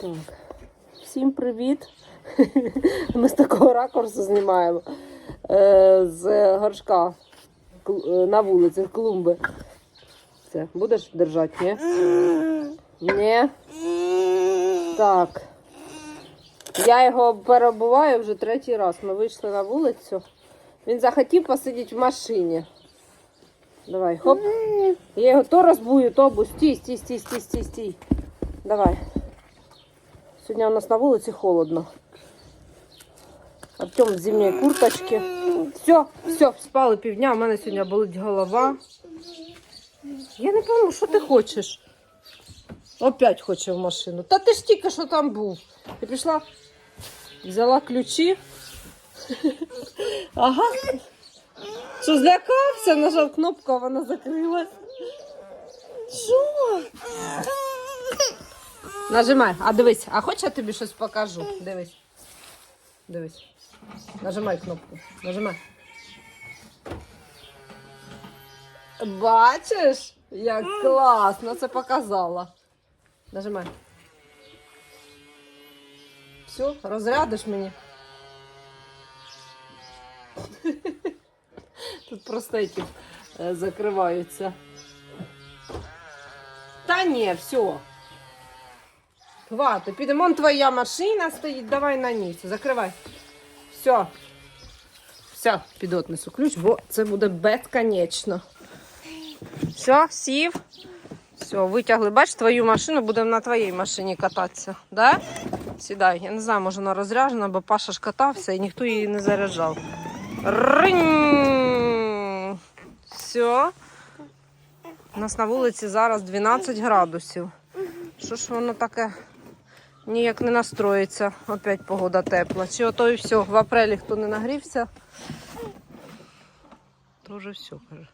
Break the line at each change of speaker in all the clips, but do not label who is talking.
Так. Всім привіт! Ми з такого ракурсу знімаємо е, з горшка е, на вулиці, клумби. Все, будеш держати, ні? Ні? Так. Я його перебуваю вже третій раз. Ми вийшли на вулицю. Він захотів посидіти в машині. Давай, хоп. Я його то розбую, то бу. Стій, стій, стій, стій, стій, стій. Давай. Сьогодні у нас на вулиці холодно. Артем в зимній курточці. Все, все, спали півдня, у мене сьогодні болить голова. Я не пойму, що ти хочеш? Опять хоче в машину. Та ти ж тільки що там був. Ти пішла, взяла ключі. Ага. Що злякався, нажав кнопку, а вона закрилась. Що? Нажимай, а дивись, а хочеш я тобі щось покажу? Дивись. Дивись. Нажимай кнопку. Нажимай. Бачиш, як класно це показала. Нажимай. Все, розрядиш мені. Тут просто эти е, закриваються. Та ні, все. Хватить, підемо, вон твоя машина стоїть, давай на ній. Закривай. Все. Все, під отнесу ключ, бо це буде безконечно. Все, сів. Все, витягли. Бач, твою машину, будемо на твоїй машині кататися. Да? Сідай. Я не знаю, може вона розряджена, бо Паша ж катався і ніхто її не заряджав. Ринь! Все. У нас на вулиці зараз 12 градусів. Що ж воно таке ніяк не настроїться. Опять погода тепла. Чи ото і все. В апрелі хто не нагрівся, то вже все, каже.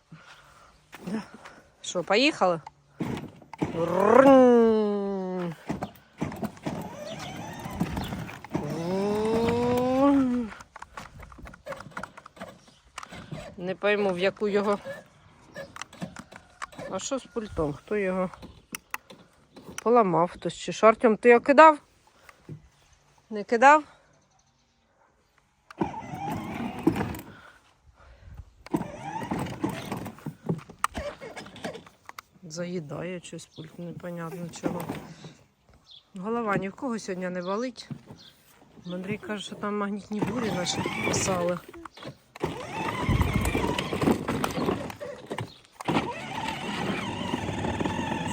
Що, поїхали? Не пойму, в яку його. А що з пультом? Хто його поламав хтось чи що? Артем, ти його кидав? Не кидав? Заїдає щось пульт, непонятно чого. Голова ні в кого сьогодні не болить. Андрій каже, що там магнітні бурі наші писали.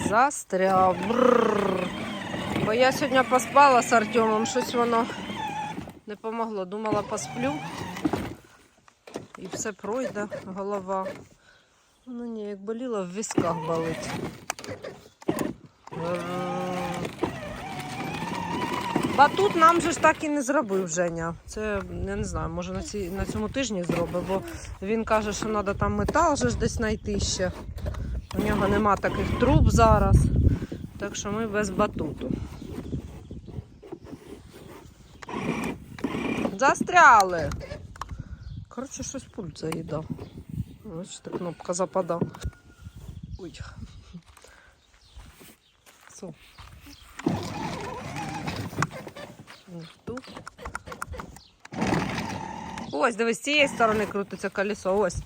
Застряв. Бррр. Я сьогодні поспала з Артемом, щось воно не помогло. Думала, посплю. І все пройде, голова. Ну ні, як боліло, в висках болить. Батут нам же ж так і не зробив Женя. Це я не знаю, може на, ці, на цьому тижні зробить, бо він каже, що треба там метал же ж десь знайти ще. У нього нема таких труб зараз. Так що ми без батуту. Застряли. Коротше, щось пульт заїдав. Бачите, кнопка западав. Ой. Все. Не в ту. Ось, дивись, з цієї сторони крутиться колесо. Ось.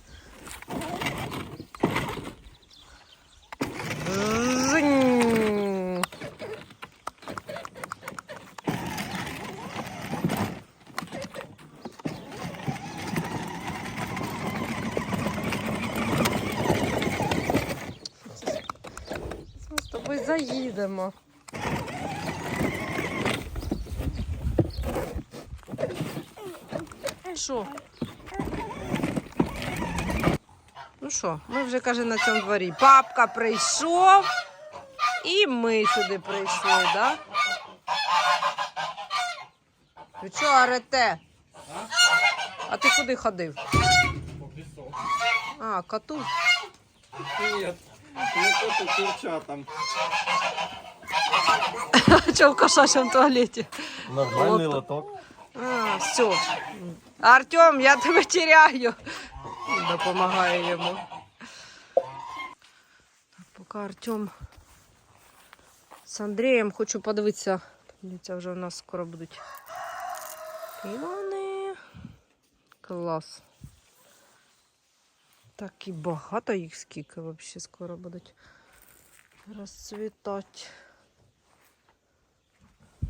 Заїдемо. Що? Ну що, ми вже каже на цьому дворі. Папка прийшов, і ми сюди прийшли, да? Ви чого орете? А ти куди ходив? А, коту.
Нет, курчатам.
В кошачому туалеті?
Нормальний лоток.
А, все. Артем, я тебе теряю. Допомагаю йому. Так, поки Артем з Андрієм хочу подивитися Дивіться, вже у нас скоро будуть піони. Клас. Так і багато їх скільки взагалі скоро будуть розцвітати.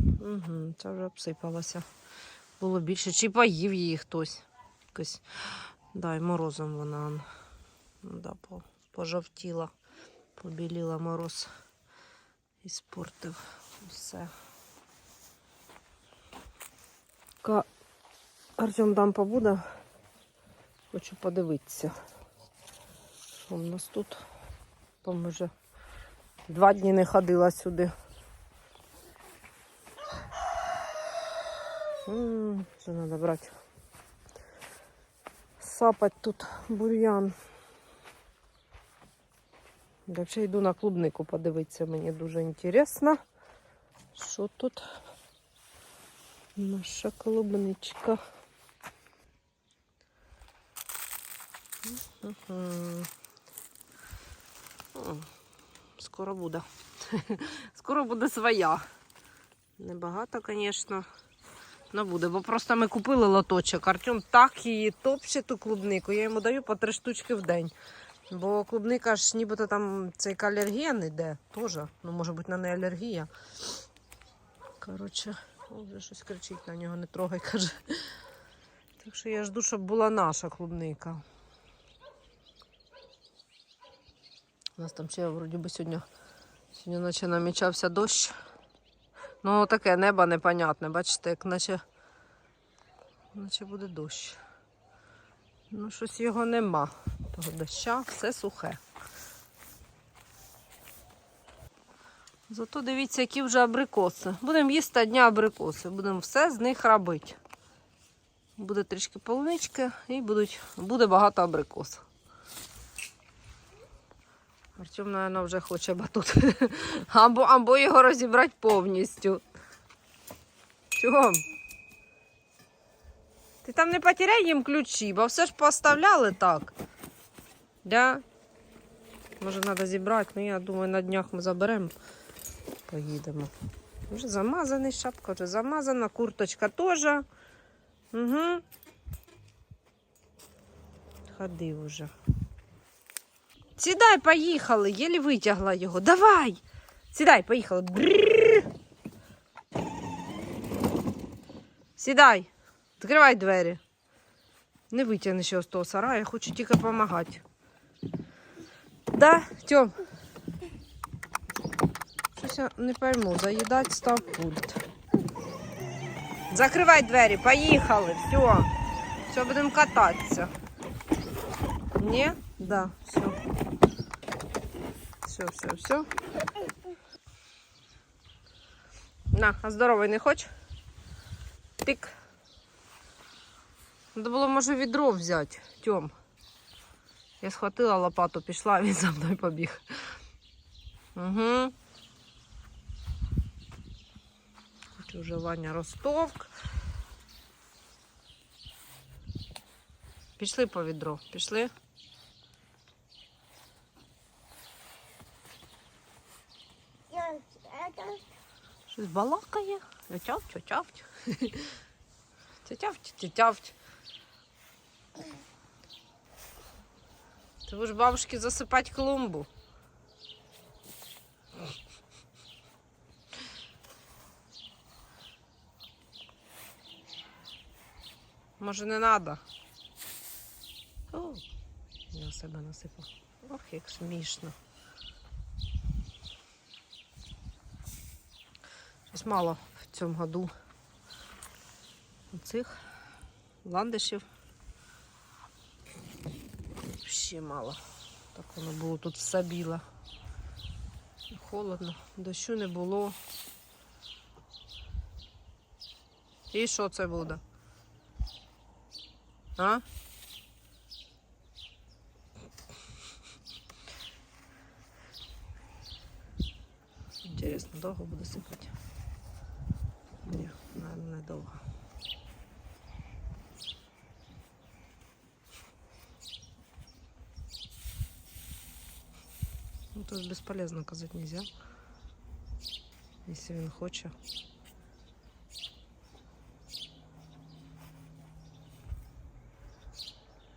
Угу, це вже обсипалося. Було більше. Чи поїв її хтось. Якось. Да, морозом вона он, да, пожовтіла, побіліла мороз і спортив все. Артем там побуде. Хочу подивитися. Що в нас тут? Там вже два дні не ходила сюди. М, Це треба брати. Сапать тут бур'ян. Ще йду на клубнику подивитися, мені дуже інтересно. Що тут? Наша клубничка. Мгм. Скоро буде. Скоро буде своя. Небагато, звісно. Ну буде, бо просто ми купили лоточок. Артем так її топче ту клубнику. Я йому даю по три штучки в день. Бо клубника ж нібито там цей алерген іде теж. Ну, може бути, на не алергія. Коротше, вже щось кричить на нього, не трогай, каже. Так що я жду, щоб була наша клубника. У нас там ще вроді би сьогодні, сьогодні наче намічався дощ. Ну, таке небо непонятне, бачите, як наче, наче буде дощ. Ну, щось його нема. Того доща, все сухе. Зато дивіться, які вже абрикоси. Будемо їсти одні абрикоси, будемо все з них робити. Буде трішки полунички і будуть, буде багато абрикос. Артем, мабуть, вже хоче батут. Або, або його розібрати повністю. Чого? Ти там не потеряй їм ключі, бо все ж поставляли так. Да? Може, треба зібрати, ну я думаю, на днях ми заберемо. Поїдемо. Вже замазаний шапка, вже замазана, курточка теж. Угу. Ходив уже. Сідай, поїхали, єлі витягла його. Давай! Сідай, поїхали. Брррр. Сідай, відкривай двері. Не витягнеш його з того сараю, я хочу тільки допомагати. Да, Тьом? Щось я не пойму, заїдать став пульт. Закривай двері, поїхали, все. Все, будемо кататися. Ні? Да, все. Все, все, все. На, а здоровий не хочеш? Тик. Треба було, може, відро взяти, Тьом. Я схватила лопату, пішла, він за мною побіг. Угу. Вже Ваня Ростовк. Пішли по відро, пішли. Щось балакає. Тявть, тявть. Тявть, тявть. Ти будеш бабушки засипати клумбу. Може не треба? О, на себе насипав. Ох, як смішно. Мало в цьому году цих ландишів. Ще мало. Так воно було тут все біле. Холодно, дощу не було. І що це буде? А? Інтересно, довго буде сипати? Ні, надовго. Ну, Тут безполезно казати нельзя, якщо він хоче.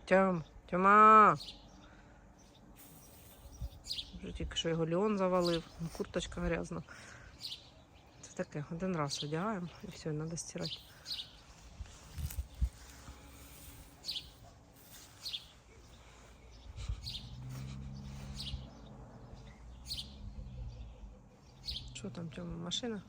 Тьом, Тьома! Вже тільки що його леон завалив, ну, курточка грязна. Це таке, один раз одягаємо і все, треба стирати. Що там, Тьома, машина?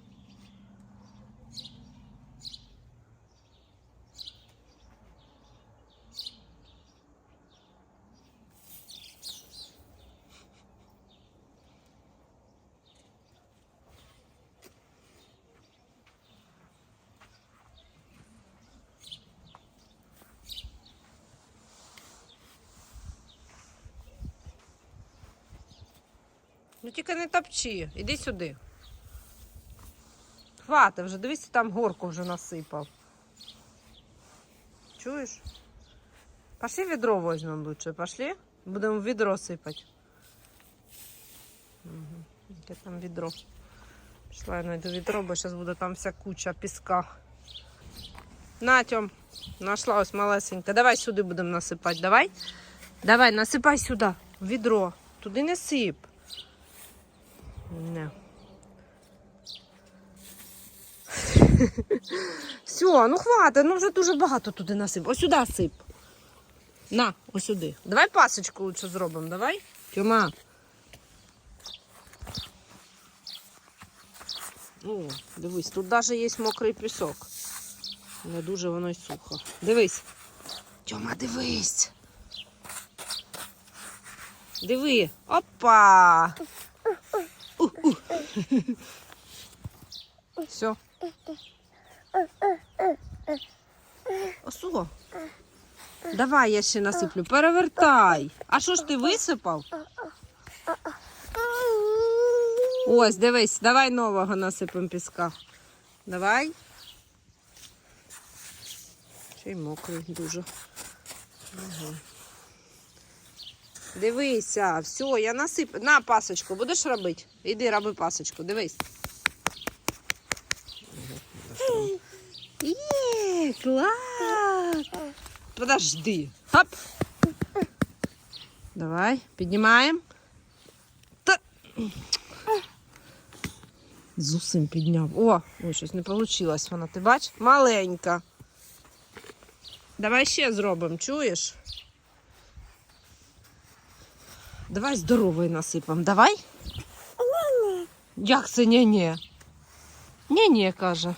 Ну тільки не топчи, іди сюди. Хвати вже, дивись, там горку вже насипав. Чуєш? Пошли відро візьмемо лучше, пошли? Будемо відро сипати. Угу. Яке там відро? Пішла я знайду відро, бо зараз буде там вся куча піска. На, Тьом, нашла ось малесенька. Давай сюди будемо насипати. Давай. Давай, насипай сюди, відро. Туди не сип. Не. Все, ну хватить, ну вже дуже багато туди насип. Ось сюди сип. На, ось сюди. Давай пасочку лучше зробимо, давай. Тьома. О, дивись, тут навіть є мокрий пісок. Не дуже воно й сухо. Дивись. Тьома, дивись. Диви. Опа. Все. Осо. Давай я ще насиплю. Перевертай. А що ж ти висипав? Ось, дивись, давай нового насипемо піска. Давай. Ще й мокрий дуже. Ага. Дивися, все, я насип. На пасочку, будеш робити? Іди роби пасочку, дивись. Є, клас! Подожди. Хоп. Давай, піднімаємо. Та... З усім підняв. О, ой, щось не вийшло вона, ти бач? Маленька. Давай ще зробимо, чуєш? Давай здоровий насипам. Давай? Як це ні-ні? Ні-ні, каже.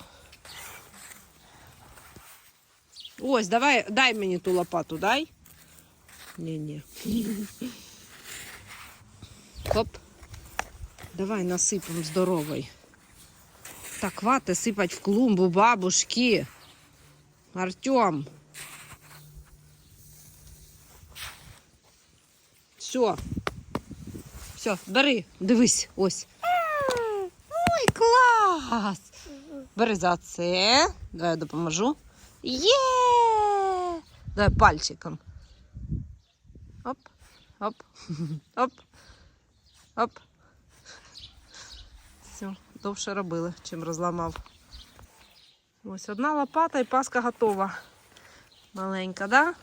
Ось, давай, дай мені ту лопату, дай. Ні-ні. Хоп. Давай насипам здоровий. Так, хвати сипать в клумбу бабушки. Артем. Все. Все, бери, дивись, ось. Ой, клас! Бери за це. Давай я допоможу. Є! Давай пальчиком. Оп, оп, оп, оп. Все, довше робили, чим розламав. Ось одна лопата і паска готова. Маленька, да?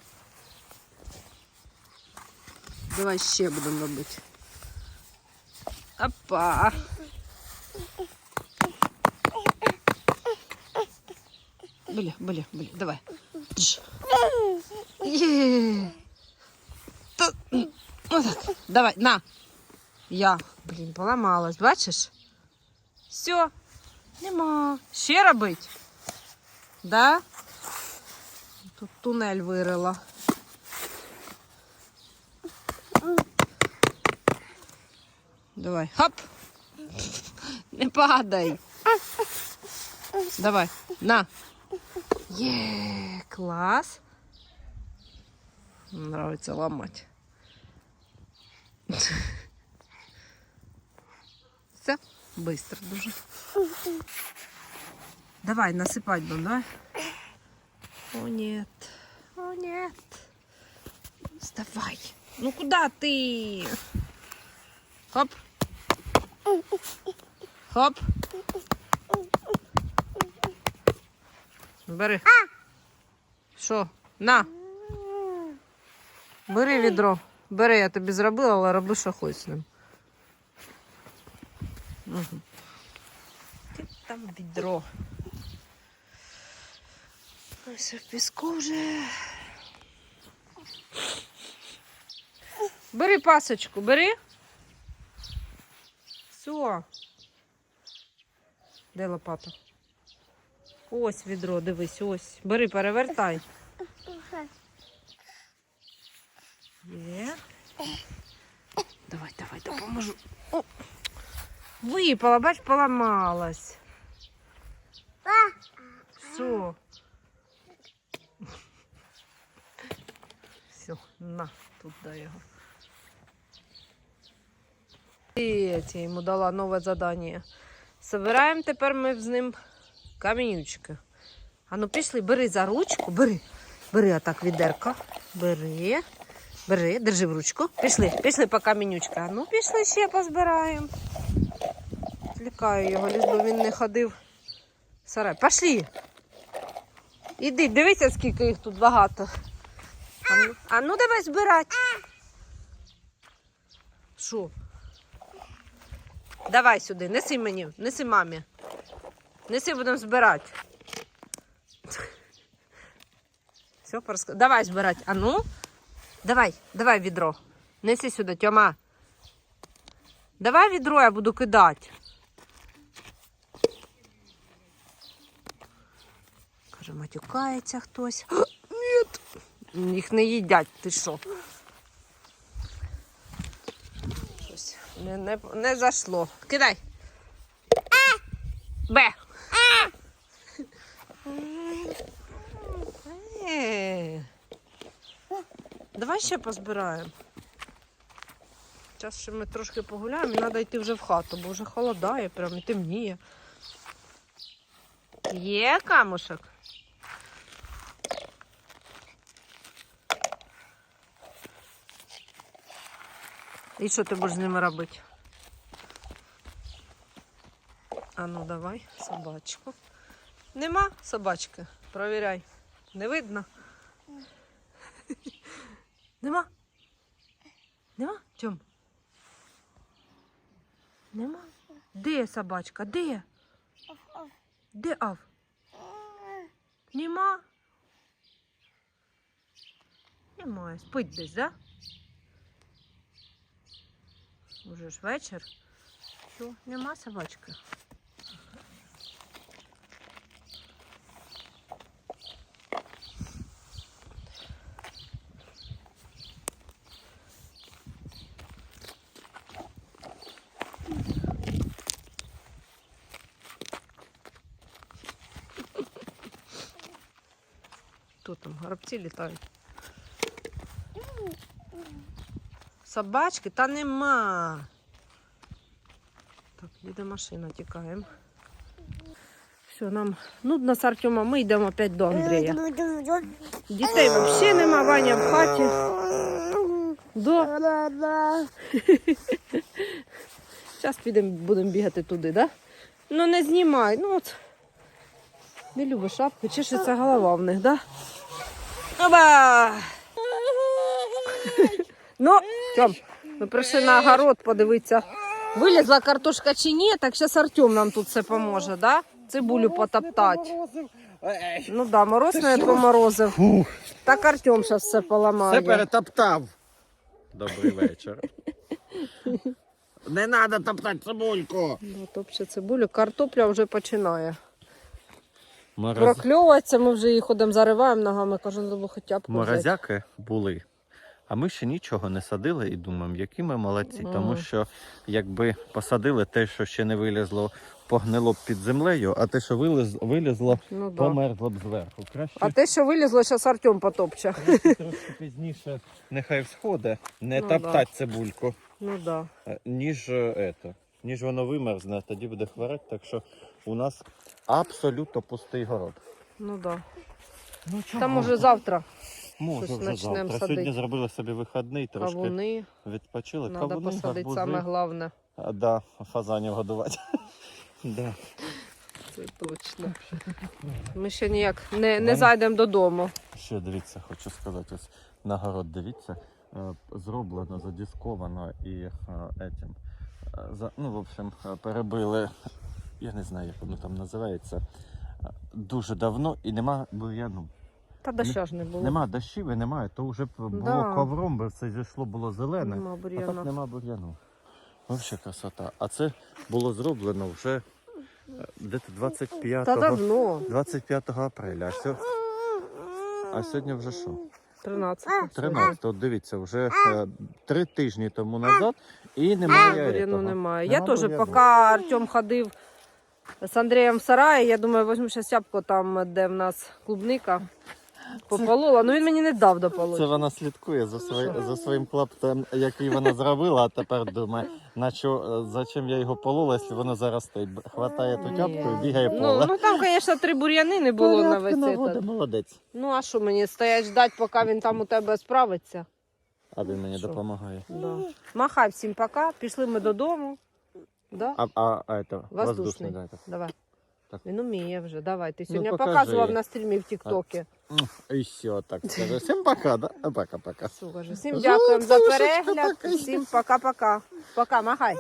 Давай ще будемо робити. Опа. Бля, бля, бля, давай. Дж. Є. Та, м, Отак. Давай, на. Я, блін, поламалась, бачиш? Все. Нема. Ще робить? Да? Тут тунель вирила. Давай. Хоп. Не падай. Давай. На. Є, клас. Нравится ломать. Все, быстро дуже. Давай, насыпать будем, давай. О, нет. О, нет. Вставай. Ну куда ты? Хоп. Хоп. Бери. Що? На. Бери відро. Бери, я тобі зробила, але роби, що хочеш з ним. Угу. Ти там відро. Ось в піску вже. Бери пасочку, бери. Все. Де лопата? Ось відро, дивись, ось. Бери, перевертай. Є. Давай, давай, допоможу. О, випала, бач, поламалась. Все. Все, на, тут дай його. Я йому дала нове задання. Собираємо тепер ми з ним камінючки. А ну пішли, бери за ручку, бери. Бери отак відерка. Бери. Бери, держи в ручку. Пішли, пішли по камінючка. А ну пішли ще позбираємо. Злякаю його, лиш би він не ходив. Сарай. Пішли. Іди, дивися, скільки їх тут багато. А ну, а ну давай збирати. Що? Давай сюди, неси мені, неси мамі. Неси, будемо збирати. Все, порозк... Давай збирати. А ну? Давай, давай відро. Неси сюди, Тьома. Давай відро, я буду кидати. Каже, матюкається хтось. Ні. Їх не їдять, ти що? Щось не, не, не зайшло. Кидай. Б. Е. Давай ще позбираємо. Зараз ще ми трошки погуляємо, треба йти вже в хату, бо вже холодає, прям і темніє. Є камушок? І що ти будеш з ними робити? А ну давай, собачку. Нема собачки? Провіряй. Не видно? Нема? Нема? Чом? Нема? Де собачка? Де? Де ав? Нема? Немає. Спить десь, да? Уже ж вечір. Що, нема собачки? Хто там? Горобці літають. Собачки? Та нема. Так, їде машина, тікаємо. Все, нам нудно з Артемом, ми йдемо опять до Андрія. Дітей взагалі нема, Ваня в хаті. До. Зараз підемо, будемо бігати туди, да? Ну не знімай, ну от. Не любиш шапки, чешеться голова в них, да? Оба! Ну, Тьом, ми прийшли на огород подивитися. Вилізла картошка чи ні, так зараз Артем нам тут все поможе, да? Цибулю потоптати. Ну да, мороз не поморозив. Так Артем зараз все поламає.
все перетоптав. Добрий вечір. Не треба топтати цибульку.
Ну, топче цибулю, картопля вже починає. Прокльовується, ми вже її ходимо, зариваємо ногами, кажемо, треба хоча б взяти.
Морозяки були. А ми ще нічого не садили і думаємо, які ми молодці.
Мгм.
Тому що якби посадили те, що ще не вилізло, погнило б під землею, а те, що виліз, вилізло,
Ну, да.
померзло б зверху. Краще,
А те, що вилізло, зараз Артем потопче.
краще трошки пізніше нехай всходить, не
Ну,
топтать цибульку,
Ну да.
е, ніж, е, ето, ніж воно вимерзне, тоді буде хворати. Так що у нас абсолютно пустий город.
Ну да.
Ну, чого?
Там уже завтра
Може вже завтра.
садити.
Сьогодні зробили собі вихідний, трошки
кавуни.
відпочили.
Треба
Кавуни,
посадити
гарбузи.
саме головне.
А, да, фазанів годувати. да.
Це точно. Ми ще ніяк не, не зайдемо додому.
Ще дивіться, хочу сказати, ось на город дивіться, е, зроблено, задісковано і е, етім. е, За, ну, в общем, перебили, я не знаю, як воно там називається, дуже давно і нема бур'яну.
Та доща ж не було.
Нема дощів і немає, то вже б було
Да.
ковром, би все зійшло, було зелене,
Нема
а так нема бур'яну. Взагалі красота. А це було зроблено вже е, десь 25
Та давно.
25 апреля. А, сьо... а сьогодні вже що?
13.
13. От дивіться, вже е, три тижні тому назад і немає.
Бур'яну
этого.
немає.
Нема
Я теж,
бур'яну.
поки Артем ходив з Андрієм в сараї, я думаю, візьму зараз ябко там, де в нас клубника. Пополола. Ну він мені не дав
Це вона слідкує за, свої, за своїм клаптом, який вона зробила, а тепер думає, на що, зачем я його полола, якщо воно зараз стоїть. Хватає ту тяпку і бігає
Ну,
поле.
ну там, звісно, три бур'яни не було на
Порядки
весь
наводить,
этот.
молодець.
Ну а що мені стоять ждать, поки він там у тебе справиться?
А він мені
Що?
допомагає.
Да. Махай всім пока, пішли ми додому. Да?
А, а, а это,
Воздушний.
воздушний, да.
Давай.
Так.
Він уміє вже, давай. Ти
Ну,
сьогодні
ну,
показував на стрімі в Тіктокі.
І все, так скажу. Всім пока, да? Пока-пока.
Всім
дякую
дякуємо за перегляд. Всім пока-пока. Пока, махай.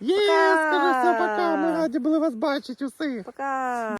Є,
Пока.
скажи все, пока, ми раді були вас бачити усіх.
Пока.